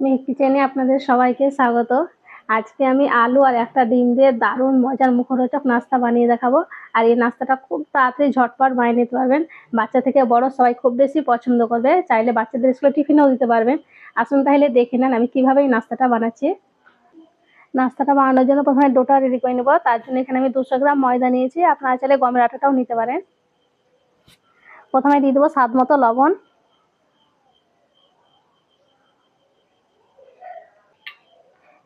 কিচেনে আপনাদের সবাইকে স্বাগত। আজকে আমি আলু আর একটা ডিম দিয়ে দারুণ মজার মুখরোচক নাস্তা বানিয়ে দেখাবো। আর এই নাস্তাটা খুব তাড়াতাড়ি ঝটপট বানিয়ে নিতে পারবেন। বাচ্চা থেকে বড় সবাই খুব বেশি পছন্দ করবে, চাইলে বাচ্চাদের স্কুলে টিফিনেও দিতে পারবেন। আসুন তাহলে দেখে নেন আমি কীভাবে এই নাস্তাটা বানাচ্ছি। নাস্তাটা বানানোর জন্য প্রথমে ডোটা রেডি করে নেব। তার জন্য এখানে আমি দুশো গ্রাম ময়দা নিয়েছি। আপনারা চাইলে গমের আটাটাও নিতে পারেন। প্রথমে দিয়ে দেবো স্বাদ মতো লবণ।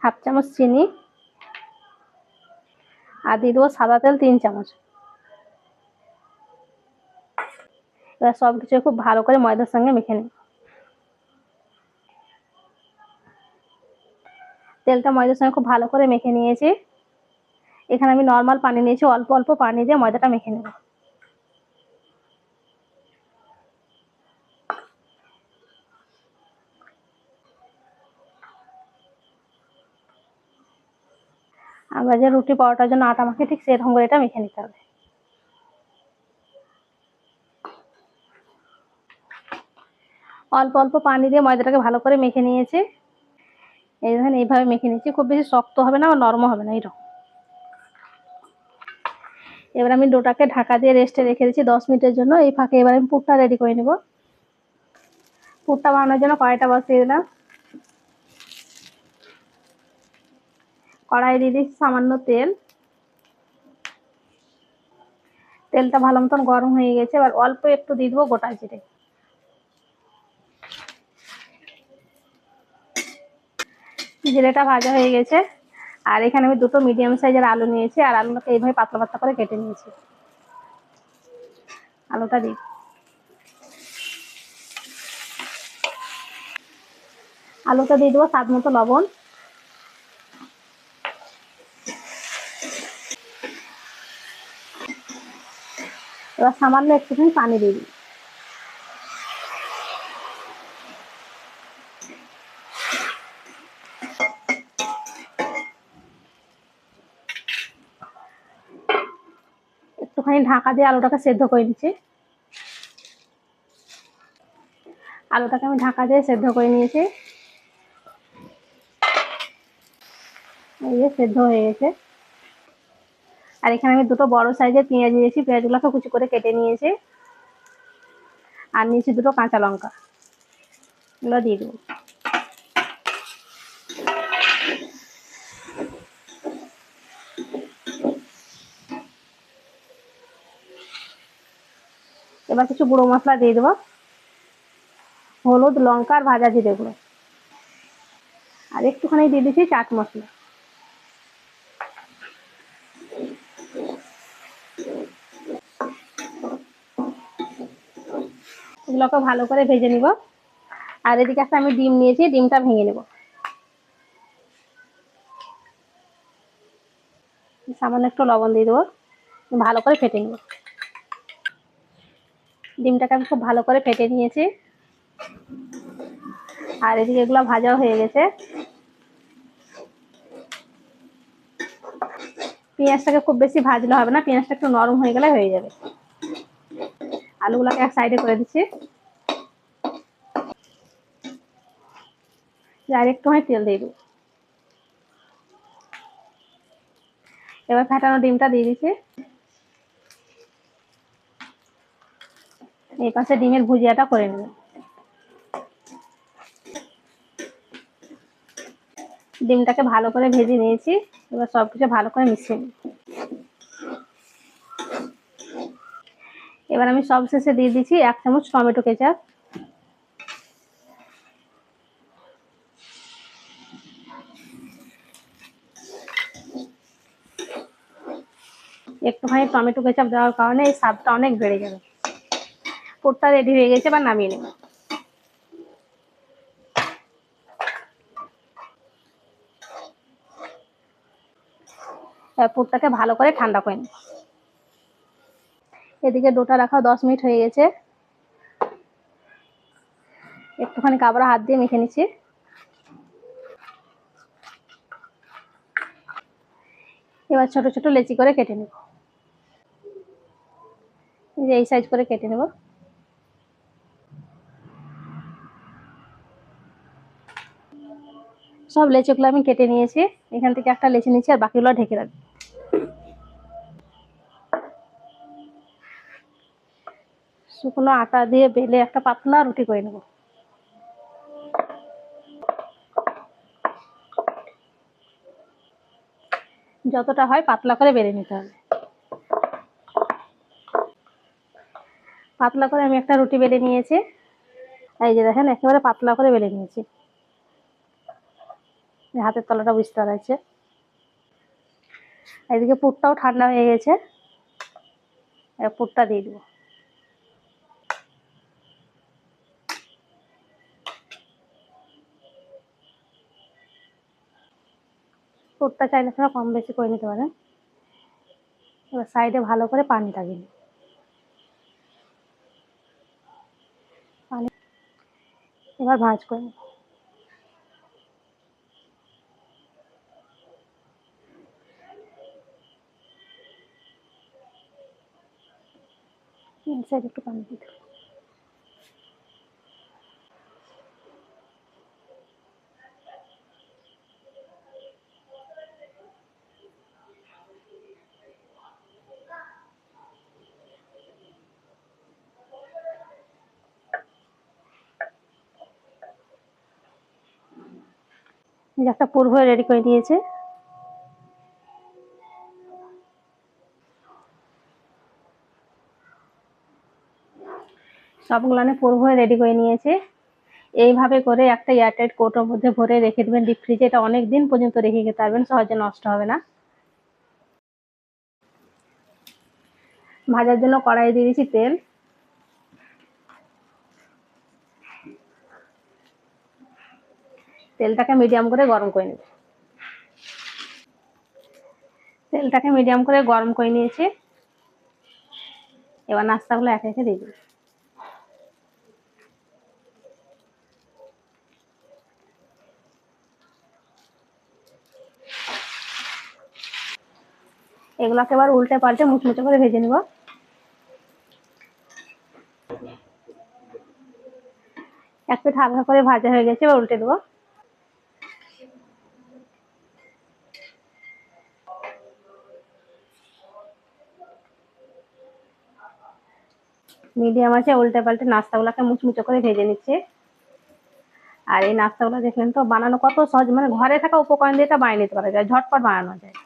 হাফ চামচ চিনি, আর দিয়ে দেবো সাদা তেল তিন চামচ। এবার সব কিছু খুব ভালো করে ময়দার সঙ্গে মেখে নিই তেলটা ময়দার সঙ্গে খুব ভালো করে মেখে নিয়েছি। এখানে আমি নর্মাল পানি নিয়েছি, অল্প অল্প পানি দিয়ে ময়দাটা মেখে নেব। আমরা যে রুটি পরোটার জন্য আটা মাখি ঠিক সেরকম করে এটা মেখে নিতে হবে। অল্প অল্প পানি দিয়ে ময়দাটাকে ভালো করে মেখে নিয়েছি। এই দেখেন, এইভাবে মেখে নিয়েছি। খুব বেশি শক্ত হবে না বা নরম হবে না এরকম এবার আমি ডোটাকে ঢাকা দিয়ে রেস্টে রেখে দিচ্ছি দশ মিনিটের জন্য। এই ফাঁকে এবার আমি পুরটা রেডি করে নেব। পুরটা বানানোর জন্য কড়াইটা বসিয়ে দিলাম। কড়াই দিয়ে দিচ্ছি সামান্য তেল। তেলটা ভালো মতন গরম হয়ে গেছে। এবার অল্প একটু দিয়ে দেবো গোটা জিরে। জিরেটা ভাজা হয়ে গেছে। আর এখানে আমি দুটো মিডিয়াম সাইজের আলু নিয়েছি। আর আলুটাকে এইভাবে পাতলা পাতলা করে কেটে নিয়েছি। আলুটা দিই। আলুটা দিয়ে দেবো স্বাদ মতো লবণ। এবার সামান্য একটুখানি পানি দিয়ে দিই। একটুখানি ঢাকা দিয়ে আলুটাকে সেদ্ধ করে নিচ্ছি। আলুটাকে আমি ঢাকা দিয়ে সেদ্ধ করে নিয়েছি। এই যে সেদ্ধ হয়ে গেছে। আর এখানে আমি দুটো বড় সাইজের পেঁয়াজ নিয়েছি, পেঁয়াজগুলোকে কুচি করে কেটে নিয়েছি। আর নিয়েছি দুটো কাঁচা লঙ্কা। এগুলো দিয়ে দেবো। এবার কিছু গুঁড়ো মশলা দিয়ে দেবো। হলুদ, লঙ্কা আর ভাজা জিরে গুঁড়ো আর একটুখানি দিয়ে দিচ্ছি চাট মশলা। এগুলোকে ভালো করে ভেজে নিব। আর এদিকে একটা আমি ডিম নিয়েছি, ডিমটা ভেঙে নেব। সামান্য একটু লবণ দিয়ে দেবো, ভালো করে ফেটে নেব। ডিমটাকে আমি খুব ভালো করে ফেটে নিয়েছি। আর এদিকে এগুলো ভাজাও হয়ে গেছে। পেঁয়াজটাকে খুব বেশি ভাজলে হবে না, পেঁয়াজটা একটু নরম হয়ে গেলে হয়ে যাবে। আলুগুলোকে এক সাইডে করে দিচ্ছি। আর একটুখানি তেল দিয়ে দেবো। এবার ফেটানো ডিমটা দিয়ে দিচ্ছি। এই পাশে ডিমের ভুজিয়াটা করে নেব। ডিমটাকে ভালো করে ভেজে নিয়েছি। এবার সব কিছু ভালো করে মিশিয়ে নিই। এবার আমি সব শেষে দিয়ে দিচ্ছি এক চামচ টমেটো কেচাপ। একটুখানি টমেটো কেচাপ দেওয়ার কারণে এই স্বাদটা অনেক বেড়ে যাবে। পুরটা রেডি হয়ে গেছে, এবার নামিয়ে নেব। পুরটাকে ভালো করে ঠান্ডা করে নিই এদিকে ডোটা রাখা দশ মিনিট হয়ে গেছে। একটুখানি কাবড়া হাত দিয়ে মেখে নিচ্ছি। এবার ছোট ছোট লেচি করে কেটে নেব। যে এই সাইজ করে কেটে নেব। সব লেচিগুলো আমি কেটে নিয়েছি। এখান থেকে একটা লেচি নিয়েছি আর বাকিগুলো ঢেকে রাখব। শুকনো আটা দিয়ে বেলে একটা পাতলা রুটি করে নেব। যতটা হয় পাতলা করে বেলে নিতে হবে। পাতলা করে আমি একটা রুটি বেলে নিয়েছি। এই যে দেখেন, একেবারে পাতলা করে বেলে নিয়েছি। হাতের তলাটা বুঝতে পারছে। এদিকে পুরটাও ঠান্ডা হয়ে গেছে। পুরটা দিয়ে দেবো। পুরটা চাইলে আপনারা কম বেশি করে নিতে পারেন। এবার সাইডে ভালো করে পানি লাগিয়ে নিন। পানি এবার ভাঁজ করে নিন। একটু পানি দিতে একটা পূর্ব রেডি করে দিয়েছে। সবগুলো পূর্ব রেডি করে নিয়েছে। এইভাবে করে একটা এয়ারটাইট কোটোর মধ্যে ভরে রেখে দেবেন ডিপ ফ্রিজে এটা অনেক দিন পর্যন্ত রেখে খেতে পারবেন, সহজে নষ্ট হবে না। ভাজার জন্য কড়াই দিয়ে দিয়েছি তেল। তেলটাকে মিডিয়াম করে গরম করে নেব। তেলটাকে মিডিয়াম করে গরম করে নিয়েছি। এবার নাস্তাগুলো একে একে দিয়ে দেবো। এগুলোকে এবার উল্টে পাল্টে মুচমুচে করে ভেজে নিব। এক পিঠ হালকা করে ভাজা হয়ে গেছে, এবার উল্টে দেবো। মিডিয়াম আছে, উল্টে পাল্টে নাস্তাগুলোকে মুচমুচে করে ভেজে নিচ্ছে। আর এই নাস্তাগুলো দেখলেন তো বানানো কত সহজ মানে ঘরে থাকা উপকরণ দিয়ে বানিয়ে নিতে পারা যায়, ঝটপট বানানো যায়।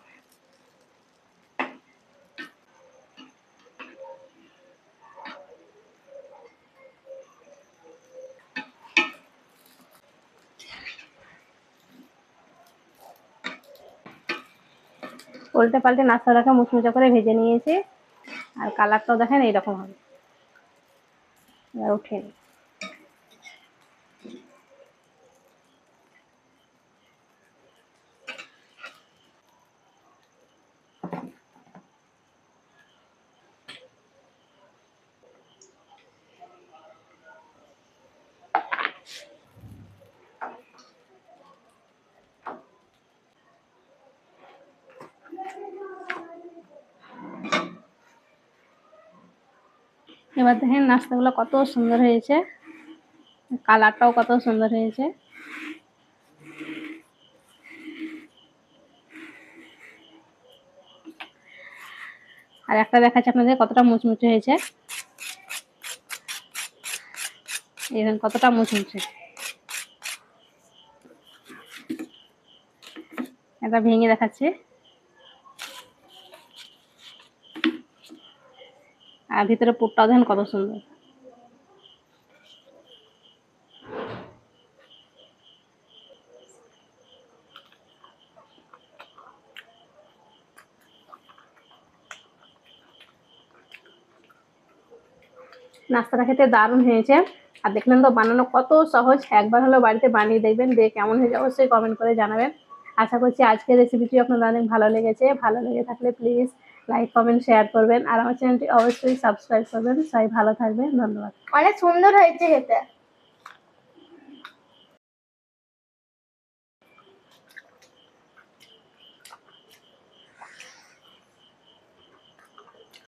উল্টে পাল্টে নাস্তাটাকে মুচমুচে করে ভেজে নিয়েছি, আর কালারটাও দেখেন এইরকম হবে। এবার এবার দেখেন নাস্তাগুলো কত সুন্দর হয়েছে। কালারটাও কত সুন্দর হয়েছে। আর একটা দেখাচ্ছে আপনাদের কতটা মুচমুচে হয়েছে। এই দেখেন কতটা মুচমুচে। এটা ভেঙে দেখাচ্ছে। আর ভিতরে পুরটাও দেখেন কত সুন্দর। নাস্তাটা খেতে দারুণ হয়েছে। আর দেখলেন তো বানানো কত সহজ, একবার হলো বাড়িতে বানিয়ে দেখবেন দিয়ে কেমন হয়েছে অবশ্যই কমেন্ট করে জানাবেন। আশা করছি আজকের রেসিপিটি আপনাদের অনেক ভালো লেগেছে। ভালো লেগে থাকলে প্লিজ লাইক কমেন্ট শেয়ার করবেন। আর আমার চ্যানেলটি অবশ্যই সাবস্ক্রাইব করবেন। সবাই ভালো থাকবেন। ধন্যবাদ। অনেক সুন্দর হয়েছে খেতে।